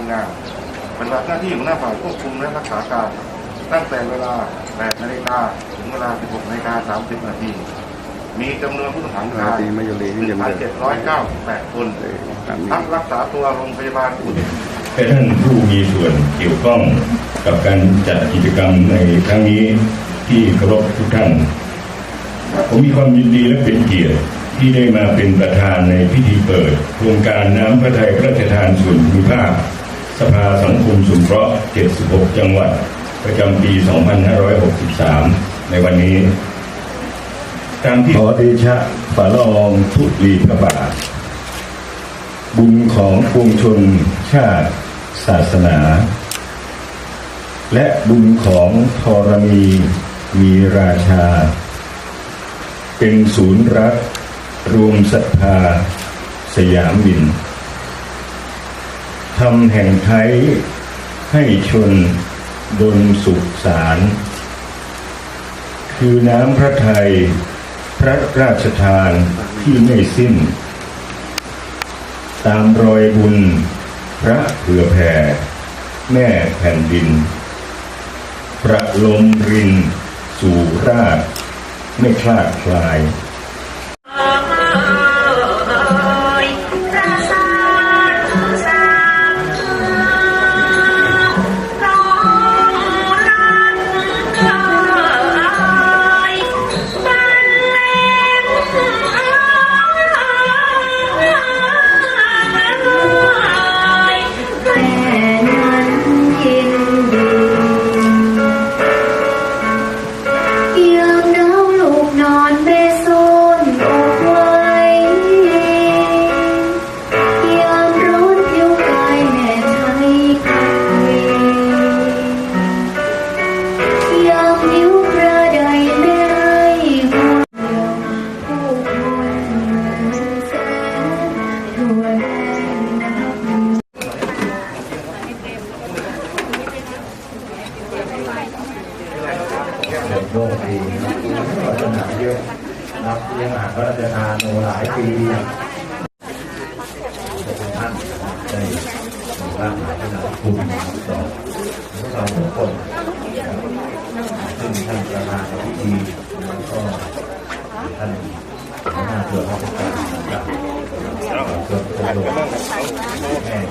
านงานปฏิบัติหน้าที่หัวหน้าฝ่ายควบคุมและรักษาการ ตั้งแต่เวลา 8 นาฬิกาถึงเวลา 16 นาฬิกา 30 นาที มีจำนวนผู้ต้องขังชายตีมาอยู่เลยที่ยังไม่ได้1,798 คนเลยตามนี้พักรักษาตัวโรงพยาบาลอุดรให้ท่านผู้มีส่วนเกี่ยวข้องกับการจัดกิจกรรมในครั้งนี้ที่เคารพทุกท่าน ผมมีความยินดีและเป็นเกียรติที่ได้มาเป็นประธานในพิธีเปิด โครงการน้ำพระทัยพระราชทานส่วนภูมิภาค สภาสังคมสงเคราะ76 จังหวัด ประจำปี 2563 ในวันนี้ ตามที่ขอเดชะฝ่าละอองทุลีพระบาท บุญของปวงชนชาติ ศาสนา และบุญของธรณีมีราชา เป็นศูนย์รักรวมศรัทธาสยามบิน ทำแห่งไทยให้ชนดนสุขสาร คือน้ำพระไทย พระราชทานที่ไม่สิ้น ตามรอยบุญ พระเผื่อแผ่ แม่แผ่นดิน ประลมริน สู่ราชไม่คลาดคลาย วยามนิ้วกระไดแม่ให้หัวผู้คนแสนทั่วแดนนับโลกดีศาสนาเยอะรับเลี้ยงอาหารพระราชทานโอหลายปีขอบคุณท่านได้ร่างหายขนาดคุณต่อพวกเราทุกคน ซึ่งท่านประธานพิธีแล้วก็ท่านหัวหน้าส่วนราชการนะครับส่วนตัวแม่